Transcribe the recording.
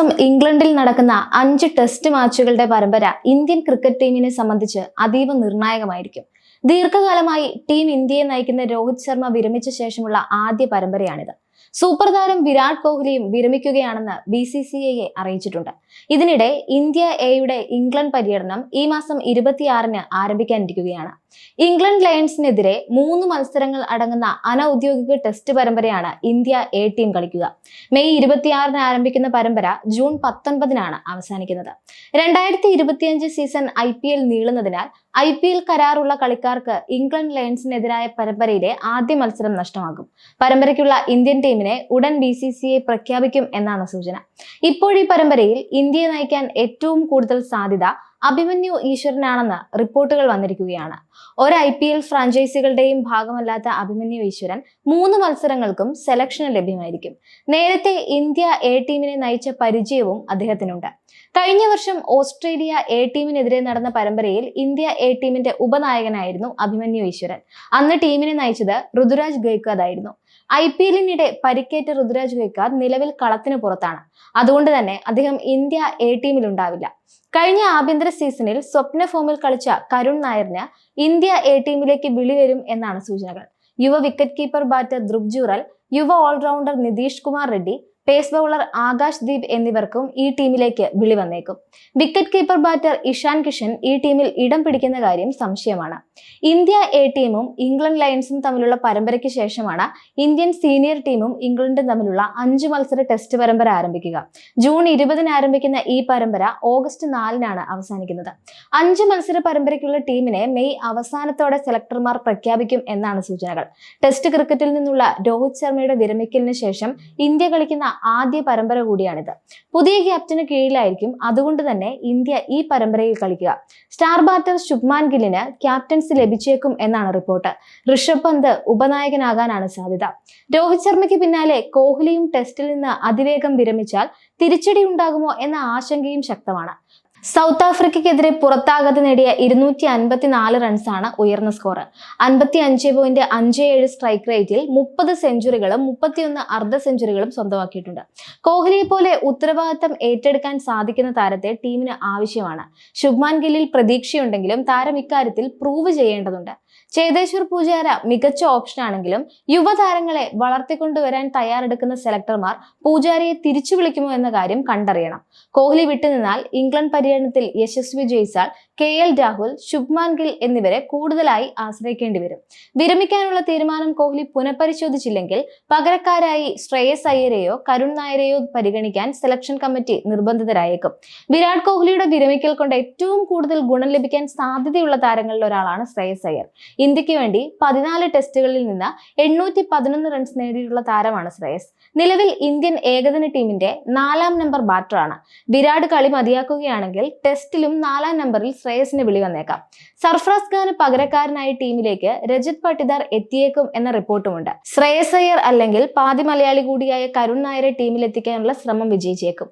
മാസം ഇംഗ്ലണ്ടിൽ നടക്കുന്ന അഞ്ച് ടെസ്റ്റ് മാച്ചുകളുടെ പരമ്പര ഇന്ത്യൻ ക്രിക്കറ്റ് ടീമിനെ സംബന്ധിച്ച് അതീവ നിർണായകമായിരിക്കും. ദീർഘകാലമായി ടീം ഇന്ത്യയെ നയിക്കുന്ന രോഹിത് ശർമ്മ വിരമിച്ച ശേഷമുള്ള ആദ്യ പരമ്പരയാണിത്. സൂപ്പർ താരം വിരാട് കോഹ്ലിയും വിരമിക്കുകയാണെന്ന് ബി സി സി ഐയെ അറിയിച്ചിട്ടുണ്ട്. ഇതിനിടെ ഇന്ത്യ എയുടെ ഇംഗ്ലണ്ട് പര്യടനം ഈ മാസം ഇരുപത്തിയാറിന് ആരംഭിക്കാനിരിക്കുകയാണ്. ഇംഗ്ലണ്ട് ലയൺസിനെതിരെ മൂന്ന് മത്സരങ്ങൾ അടങ്ങുന്ന അനൌദ്യോഗിക ടെസ്റ്റ് പരമ്പരയാണ് ഇന്ത്യ എ ടീം കളിക്കുക. മെയ് ഇരുപത്തിയാറിന് ആരംഭിക്കുന്ന പരമ്പര ജൂൺ പത്തൊൻപതിനാണ് അവസാനിക്കുന്നത്. രണ്ടായിരത്തി ഇരുപത്തിയഞ്ച് സീസൺ ഐ പി എൽ നീളുന്നതിനാൽ ഐ പി എൽ കരാറുള്ള കളിക്കാർക്ക് ഇംഗ്ലണ്ട് ലയൺസിനെതിരായ പരമ്പരയിലെ ആദ്യ മത്സരം നഷ്ടമാകും. പരമ്പരയ്ക്കുള്ള ഇന്ത്യൻ ടീമിനെ ഉടൻ ബി സി സി ഐ പ്രഖ്യാപിക്കും എന്നാണ് സൂചന. ഇപ്പോഴീ പരമ്പരയിൽ ഇന്ത്യയെ നയിക്കാൻ ഏറ്റവും കൂടുതൽ സാധ്യത അഭിമന്യു ഈശ്വരനാണെന്ന് റിപ്പോർട്ടുകൾ വന്നിരിക്കുകയാണ്. ഒരു ഐ പി എൽ ഫ്രാഞ്ചൈസികളുടെയും ഭാഗമല്ലാത്ത അഭിമന്യു ഈശ്വരൻ മൂന്ന് മത്സരങ്ങൾക്കും സെലക്ഷന് ലഭ്യമായിരിക്കും. നേരത്തെ ഇന്ത്യ എ ടീമിനെ നയിച്ച പരിചയവും അദ്ദേഹത്തിനുണ്ട്. കഴിഞ്ഞ വർഷം ഓസ്ട്രേലിയ എ ടീമിനെതിരെ നടന്ന പരമ്പരയിൽ ഇന്ത്യ എ ടീമിന്റെ ഉപനായകനായിരുന്നു അഭിമന്യു ഈശ്വരൻ. അന്ന് ടീമിനെ നയിച്ചത് ഋതുരാജ് ഗൈക്കാദ് ആയിരുന്നു. ഐ പി എല്ലിനിടെ പരിക്കേറ്റ ഋതുരാജ് ഗൈക്കാദ് നിലവിൽ കളത്തിന് പുറത്താണ്. അതുകൊണ്ട് തന്നെ അദ്ദേഹം ഇന്ത്യ എ ടീമിൽ ഉണ്ടാവില്ല. കഴിഞ്ഞ ആഭ്യന്തര സീസണിൽ സ്വപ്ന ഫോമിൽ കളിച്ച കരുൺ നായറിന് ഇന്ത്യ എ ടീമിലേക്ക് വിളി വരും എന്നാണ് സൂചനകൾ. യുവ wicket keeper batter Dhruv Jurel യുവ all rounder Nitish Kumar Reddy pace bowler Akash Deep എന്നിവർക്കും ഈ ടീമിലേക്ക് വിളി വന്നേക്കും. Wicket keeper batter Ishan Kishan ഈ ടീമിൽ ഇടം പിടിക്കുന്ന കാര്യം സംശയമാണ്. ഇന്ത്യ എ ടീമും ഇംഗ്ലണ്ട് ലയൺസും തമ്മിലുള്ള പരമ്പരയ്ക്ക് ശേഷമാണ് ഇന്ത്യൻ സീനിയർ ടീമും ഇംഗ്ലണ്ടും തമ്മിലുള്ള അഞ്ച് മത്സര ടെസ്റ്റ് പരമ്പര ആരംഭിക്കുക. ജൂൺ ഇരുപതിന് ആരംഭിക്കുന്ന ഈ പരമ്പര ഓഗസ്റ്റ് നാലിനാണ് അവസാനിക്കുന്നത്. അഞ്ച് മത്സര പരമ്പരയ്ക്കുള്ള ടീമിനെ മെയ് അവസാനത്തോടെ സെലക്ടർമാർ പ്രഖ്യാപിക്കും എന്നാണ് സൂചനകൾ. ടെസ്റ്റ് ക്രിക്കറ്റിൽ നിന്നുള്ള രോഹിത് ശർമ്മയുടെ വിരമിക്കലിന് ശേഷം ഇന്ത്യ കളിക്കുന്ന ആദ്യ പരമ്പര കൂടിയാണിത്. പുതിയ ക്യാപ്റ്റന് കീഴിലായിരിക്കും അതുകൊണ്ട് തന്നെ ഇന്ത്യ ഈ പരമ്പരയിൽ കളിക്കുക. സ്റ്റാർ ബാറ്റർ ശുഭ്മാൻ ഗില്ലിന് ക്യാപ്റ്റൻസി ലഭിച്ചേക്കും എന്നാണ് റിപ്പോർട്ട്. ഋഷഭ് പന്ത് ഉപനായകനാകാനാണ് സാധ്യത. രോഹിത് ശർമ്മയ്ക്ക് പിന്നാലെ കോഹ്ലിയും ടെസ്റ്റിൽ നിന്ന് അതിവേഗം വിരമിച്ചാൽ തിരിച്ചടി ഉണ്ടാകുമോ എന്ന ആശങ്കയും ശക്തമാണ്. സൗത്ത് ആഫ്രിക്കയ്ക്കെതിരെ പുറത്താകാതെ നേടിയ ഇരുന്നൂറ്റി അൻപത്തിനാല് റൺസാണ് ഉയർന്ന സ്കോർ അൻപത്തി അഞ്ച് പോയിന്റ് അഞ്ച് ഏഴ് സ്ട്രൈക്ക് റേറ്റിൽ മുപ്പത് സെഞ്ചുറികളും മുപ്പത്തിയൊന്ന് അർദ്ധ സെഞ്ചുറികളും സ്വന്തമാക്കിയിട്ടുണ്ട്. കോഹ്ലിയെ പോലെ ഉത്തരവാദിത്തം ഏറ്റെടുക്കാൻ സാധിക്കുന്ന താരത്തെ ടീമിന് ആവശ്യമാണ്. ശുഭ്മാൻ ഗില്ലിൽ പ്രതീക്ഷയുണ്ടെങ്കിലും താരം ഇക്കാര്യത്തിൽ പ്രൂവ് ചെയ്യേണ്ടതുണ്ട്. ചേതേശ്വർ പൂജാര മികച്ച ഓപ്ഷനാണെങ്കിലും യുവതാരങ്ങളെ വളർത്തിക്കൊണ്ടുവരാൻ തയ്യാറെടുക്കുന്ന സെലക്ടർമാർ പൂജാരയെ തിരിച്ചു വിളിക്കുമോ എന്ന കാര്യം കണ്ടറിയണം. കോഹ്ലി വിട്ടുനിന്നാൽ ഇംഗ്ലണ്ട് പര്യടനത്തിൽ യശസ്വി ജയിച്ചാൽ കെ എൽ രാഹുൽ ശുഭ്മാൻ ഗിൽ എന്നിവരെ കൂടുതലായി ആശ്രയിക്കേണ്ടി വരും. വിരമിക്കാനുള്ള തീരുമാനം കോഹ്ലി പുനഃപരിശോധിച്ചില്ലെങ്കിൽ പകരക്കാരായി ശ്രേയസ് അയ്യരെയോ കരുൺ നായരെയോ പരിഗണിക്കാൻ സെലക്ഷൻ കമ്മിറ്റി നിർബന്ധിതരായേക്കും. വിരാട് കോഹ്ലിയുടെ വിരമിക്കൽ കൊണ്ട് ഏറ്റവും കൂടുതൽ ഗുണം ലഭിക്കാൻ സാധ്യതയുള്ള താരങ്ങളിൽ ഒരാളാണ് ശ്രേയസ് അയ്യർ. ഇന്ത്യയ്ക്ക് വേണ്ടി പതിനാല് ടെസ്റ്റുകളിൽ നിന്ന് എണ്ണൂറ്റി പതിനൊന്ന് റൺസ് നേടിയിട്ടുള്ള താരമാണ് ശ്രേയസ്. നിലവിൽ ഇന്ത്യൻ ഏകദിന ടീമിന്റെ നാലാം നമ്പർ ബാറ്ററാണ്. വിരാട് കളി മതിയാക്കുകയാണെങ്കിൽ ടെസ്റ്റിലും നാലാം നമ്പറിൽ ശ്രേയസിന് വിളി വന്നേക്കാം. സർഫ്രാസ് ഖാന് പകരക്കാരനായി ടീമിലേക്ക് രജിത് പട്ടിദാർ എത്തിയേക്കും എന്ന റിപ്പോർട്ടുമുണ്ട്. ശ്രേയസ് അയ്യർ അല്ലെങ്കിൽ പാതി മലയാളി കൂടിയായ കരുൺ നായരെ ടീമിലെത്തിക്കാനുള്ള ശ്രമം വിജയിച്ചേക്കും.